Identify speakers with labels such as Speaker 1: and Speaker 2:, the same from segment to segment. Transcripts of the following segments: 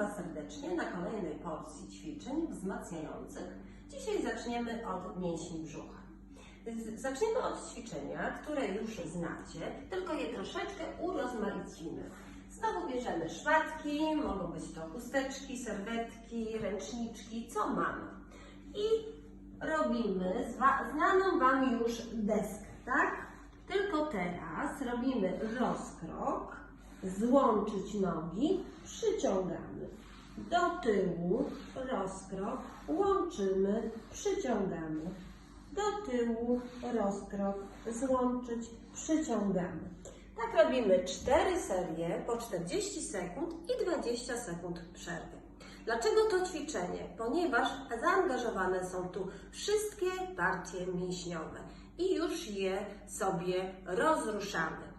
Speaker 1: Was serdecznie na kolejnej porcji ćwiczeń wzmacniających. Dzisiaj zaczniemy od mięśni brzucha. Zaczniemy od ćwiczenia, które już znacie, tylko je troszeczkę urozmaicimy. Znowu bierzemy szmatki, mogą być to chusteczki, serwetki, ręczniczki, co mamy. I robimy znaną Wam już deskę, tak? Tylko teraz robimy rozkrok, złączyć nogi, przyciągamy do tyłu, rozkrok, łączymy, przyciągamy. Do tyłu, rozkrok, złączyć, przyciągamy. Tak robimy 4 serie po 40 sekund i 20 sekund przerwy. Dlaczego to ćwiczenie? Ponieważ zaangażowane są tu wszystkie partie mięśniowe i już je sobie rozruszamy.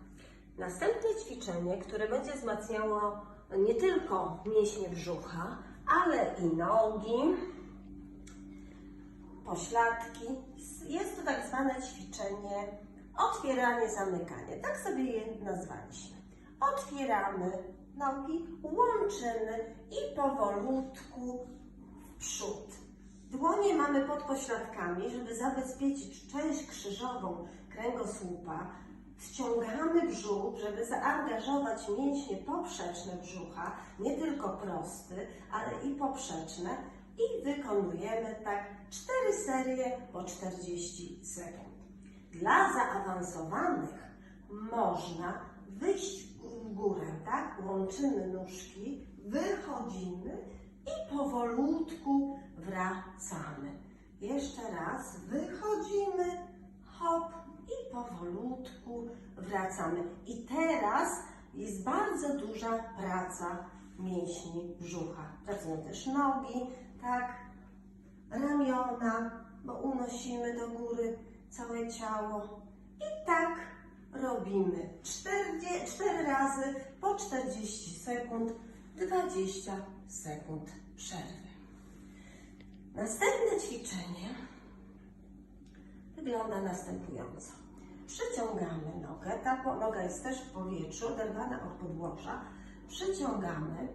Speaker 1: Następne ćwiczenie, które będzie wzmacniało nie tylko mięśnie brzucha, ale i nogi, pośladki. Jest to tak zwane ćwiczenie otwieranie, zamykanie. Tak sobie je nazwaliśmy. Otwieramy nogi, łączymy i powolutku w przód. Dłonie mamy pod pośladkami, żeby zabezpieczyć część krzyżową kręgosłupa. Wciągamy brzuch, żeby zaangażować mięśnie poprzeczne brzucha, nie tylko prosty, ale i poprzeczne. I wykonujemy tak 4 serie po 40 sekund. Dla zaawansowanych można wyjść w górę, tak? Łączymy nóżki, wychodzimy i powolutku wracamy. Jeszcze raz wychodzimy, hop i powolutku wracamy. I teraz jest bardzo duża praca mięśni brzucha. Pracują też nogi, tak? Ramiona, bo unosimy do góry całe ciało. I tak robimy 4, 4 razy po 40 sekund, 20 sekund przerwy. Następne ćwiczenie wygląda następująco. Przyciągamy nogę, ta noga jest też w powietrzu, oderwana od podłoża. Przyciągamy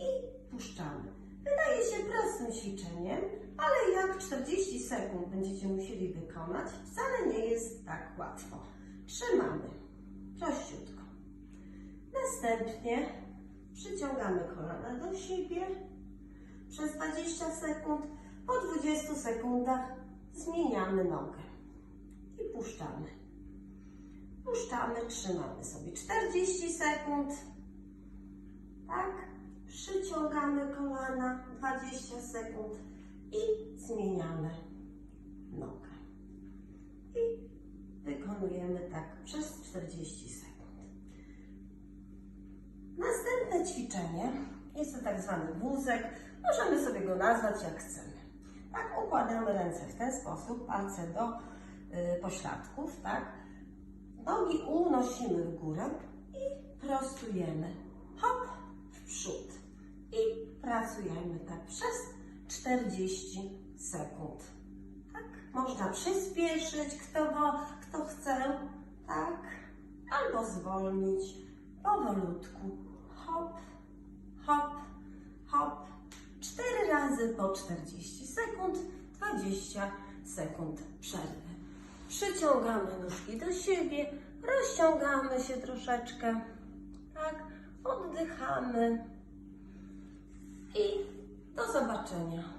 Speaker 1: i puszczamy. Wydaje się prostym ćwiczeniem, ale jak 40 sekund będziecie musieli wykonać, wcale nie jest tak łatwo. Trzymamy prościutko. Następnie przyciągamy kolana do siebie przez 20 sekund. Po 20 sekundach zmieniamy nogę i puszczamy. Puszczamy, trzymamy sobie 40 sekund. Tak? Przyciągamy kolana 20 sekund i zmieniamy nogę. I wykonujemy tak przez 40 sekund. Następne ćwiczenie jest to tak zwany wózek. Możemy sobie go nazwać jak chcemy. Tak, układamy ręce w ten sposób, palce do pośladków, tak? Nogi unosimy w górę i prostujemy. Hop, w przód. I pracujemy tak przez 40 sekund. Tak, można przyspieszyć, kto, kto chce, tak, albo zwolnić powolutku. Hop, hop, hop. Cztery razy po 40 sekund, 20 sekund przerwy. Przyciągamy nóżki do siebie, rozciągamy się troszeczkę, tak, oddychamy i do zobaczenia.